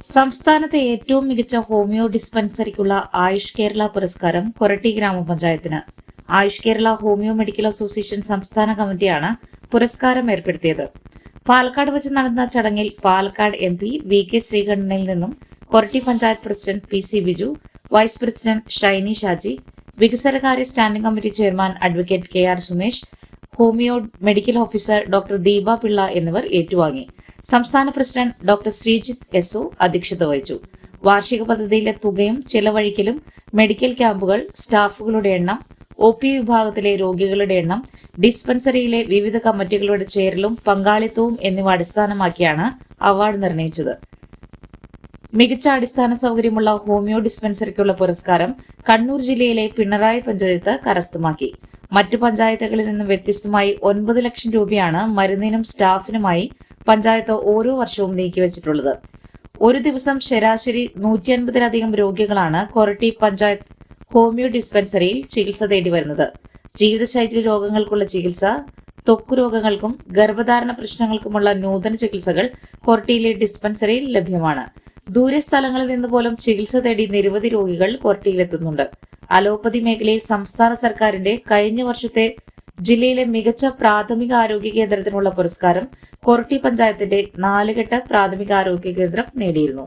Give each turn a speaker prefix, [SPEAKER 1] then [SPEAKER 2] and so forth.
[SPEAKER 1] സംസ്ഥാനത്തെ ഏറ്റവും മികച്ച ഹോമിയോ ഡിസ്പെൻസറിക്കുള്ള ആയുഷ് കേരള പുരസ്കാരം Koratty ഗ്രാമപഞ്ചായത്തിന്. Ayush Kerala homeo medical association സംസ്ഥാന കമ്മിറ്റിയാണ് പുരസ്കാരം ഏർപ്പെടുത്തിയത്. പാലക്കാട് വെച്ച് നടന്ന ചടങ്ങിൽ Palakkad M P V K ശ്രീകണ്ഠനിൽ നിന്നും Koratty panchayat president P C Biju vice president Shiny Shaji വികസനകാര്യ standing committee chairman advocate K R Sumesh homeo medical officer doctor Deepa Pillai എന്നിവർ ഏറ്റുവാങ്ങി. സംസ്ഥാന പ്രസിഡന്റ് ഡോക്ടർ ശ്രീജിത്ത് എസ് അധ്യക്ഷത വഹിച്ചു. വാർഷിക പദ്ധതിയിലെ തുകയും ചെലവഴിക്കലും മെഡിക്കൽ ക്യാമ്പുകൾ സ്റ്റാഫുകളുടെ എണ്ണം ഒ പി വിഭാഗത്തിലെ രോഗികളുടെ എണ്ണം ഡിസ്പെൻസറിയിലെ വിവിധ കമ്മിറ്റികളുടെ ചേരലും പങ്കാളിത്തവും എന്നിവ അടിസ്ഥാനമാക്കിയാണ് അവാർഡ് നിർണയിച്ചത്. മികച്ച അടിസ്ഥാന സൗകര്യമുള്ള ഹോമിയോ ഡിസ്പെൻസറിക്കുള്ള പുരസ്കാരം കണ്ണൂർ ജില്ലയിലെ പിണറായി പഞ്ചായത്ത് കരസ്ഥമാക്കി. മറ്റു പഞ്ചായത്തുകളിൽ നിന്നും വ്യത്യസ്തമായി ഒൻപത് ലക്ഷം രൂപയാണ് മരുന്നിനും സ്റ്റാഫിനുമായി പഞ്ചായത്ത് ഓരോ വർഷവും നീക്കിവച്ചിട്ടുള്ളത് ഒരു ദിവസം ശരാശരി നൂറ്റി അൻപതിലധികം രോഗികളാണ് കൊരട്ടി പഞ്ചായത്ത് ഹോമിയോ ഡിസ്പെൻസറിയിൽ ചികിത്സ തേടി വരുന്നത്. ജീവിതശൈലി രോഗങ്ങൾക്കുള്ള ചികിത്സ ത്വക്ക് രോഗങ്ങൾക്കും ഗർഭധാരണ പ്രശ്നങ്ങൾക്കുമുള്ള നൂതന ചികിത്സകൾ കൊരട്ടിയിലെ ഡിസ്പെൻസറിയിൽ ലഭ്യമാണ്. ദൂരസ്ഥലങ്ങളിൽ നിന്ന് പോലും ചികിത്സ തേടി നിരവധി രോഗികൾ കൊരട്ടിയിലെത്തുന്നുണ്ട് അലോപ്പതി മേഖലയിൽ സംസ്ഥാന സർക്കാരിന്റെ കഴിഞ്ഞ വർഷത്തെ ജില്ലയിലെ മികച്ച പ്രാഥമിക ആരോഗ്യ കേന്ദ്രത്തിനുള്ള പുരസ്കാരം കൊറട്ടി പഞ്ചായത്തിന്റെ നാലുകെട്ട് പ്രാഥമിക ആരോഗ്യ കേന്ദ്രം നേടിയിരുന്നു.